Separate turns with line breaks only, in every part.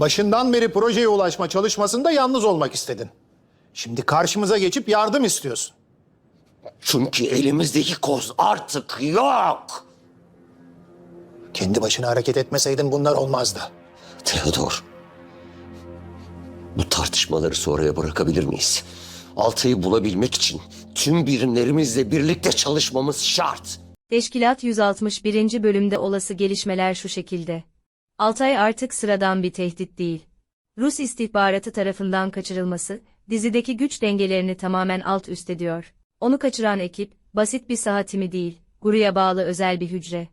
Başından beri projeye ulaşma çalışmasında yalnız olmak istedin. Şimdi karşımıza geçip yardım istiyorsun.
Çünkü elimizdeki koz artık yok.
Kendi başına hareket etmeseydin bunlar olmazdı.
Theodor. Bu tartışmaları sonraya bırakabilir miyiz? Altay'ı bulabilmek için tüm birimlerimizle birlikte çalışmamız şart.
Teşkilat 161. bölümde olası gelişmeler şu şekilde. Altay artık sıradan bir tehdit değil. Rus istihbaratı tarafından kaçırılması, dizideki güç dengelerini tamamen alt üst ediyor. Onu kaçıran ekip, basit bir saha timi değil, Guru'ya bağlı özel bir hücre.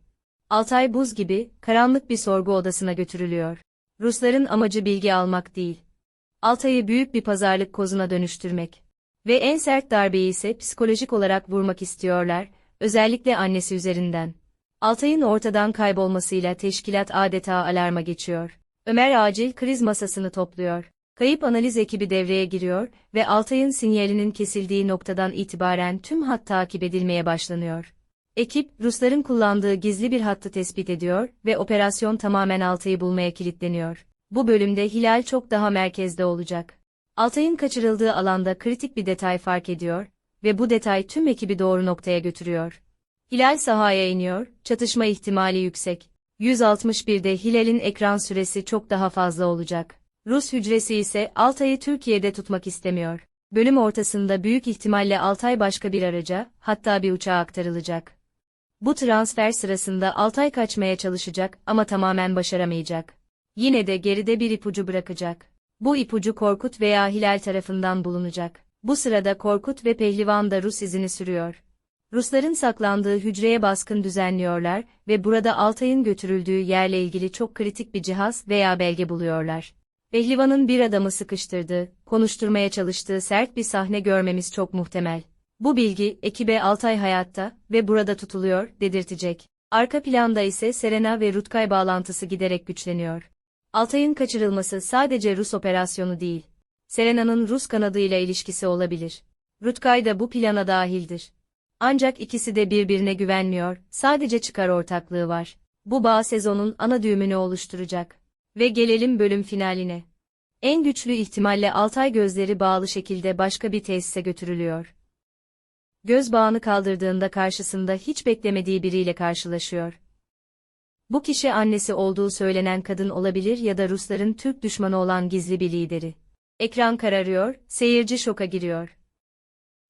Altay buz gibi, karanlık bir sorgu odasına götürülüyor. Rusların amacı bilgi almak değil. Altay'ı büyük bir pazarlık kozuna dönüştürmek. Ve en sert darbeyi ise psikolojik olarak vurmak istiyorlar, özellikle annesi üzerinden. Altay'ın ortadan kaybolmasıyla teşkilat adeta alarma geçiyor. Ömer acil kriz masasını topluyor. Kayıp analiz ekibi devreye giriyor ve Altay'ın sinyalinin kesildiği noktadan itibaren tüm hat takip edilmeye başlanıyor. Ekip, Rusların kullandığı gizli bir hattı tespit ediyor ve operasyon tamamen Altay'ı bulmaya kilitleniyor. Bu bölümde Hilal çok daha merkezde olacak. Altay'ın kaçırıldığı alanda kritik bir detay fark ediyor ve bu detay tüm ekibi doğru noktaya götürüyor. Hilal sahaya iniyor, çatışma ihtimali yüksek. 161'de Hilal'in ekran süresi çok daha fazla olacak. Rus hücresi ise Altay'ı Türkiye'de tutmak istemiyor. Bölüm ortasında büyük ihtimalle Altay başka bir araca, hatta bir uçağa aktarılacak. Bu transfer sırasında Altay kaçmaya çalışacak ama tamamen başaramayacak. Yine de geride bir ipucu bırakacak. Bu ipucu Korkut veya Hilal tarafından bulunacak. Bu sırada Korkut ve Pehlivan da Rus izini sürüyor. Rusların saklandığı hücreye baskın düzenliyorlar ve burada Altay'ın götürüldüğü yerle ilgili çok kritik bir cihaz veya belge buluyorlar. Pehlivan'ın bir adamı sıkıştırdığı, konuşturmaya çalıştığı sert bir sahne görmemiz çok muhtemel. Bu bilgi, ekibe Altay hayatta ve burada tutuluyor, dedirtecek. Arka planda ise Serena ve Rutkay bağlantısı giderek güçleniyor. Altay'ın kaçırılması sadece Rus operasyonu değil. Serena'nın Rus kanadıyla ilişkisi olabilir. Rutkay da bu plana dahildir. Ancak ikisi de birbirine güvenmiyor, sadece çıkar ortaklığı var. Bu bağ sezonun ana düğümünü oluşturacak. Ve gelelim bölüm finaline. En güçlü ihtimalle Altay gözleri bağlı şekilde başka bir tesise götürülüyor. Göz bağını kaldırdığında karşısında hiç beklemediği biriyle karşılaşıyor. Bu kişi annesi olduğu söylenen kadın olabilir ya da Rusların Türk düşmanı olan gizli bir lideri. Ekran kararıyor, seyirci şoka giriyor.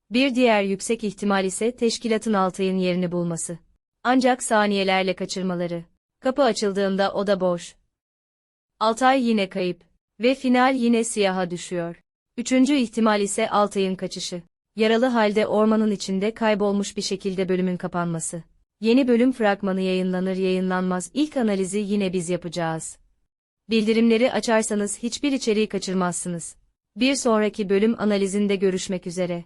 Bir diğer yüksek ihtimal ise teşkilatın Altay'ın yerini bulması. Ancak saniyelerle kaçırmaları. Kapı açıldığında oda boş. Altay yine kayıp. Ve final yine siyaha düşüyor. Üçüncü ihtimal ise Altay'ın kaçışı. Yaralı halde ormanın içinde kaybolmuş bir şekilde bölümün kapanması. Yeni bölüm fragmanı yayınlanır yayınlanmaz ilk analizi yine biz yapacağız. Bildirimleri açarsanız hiçbir içeriği kaçırmazsınız. Bir sonraki bölüm analizinde görüşmek üzere.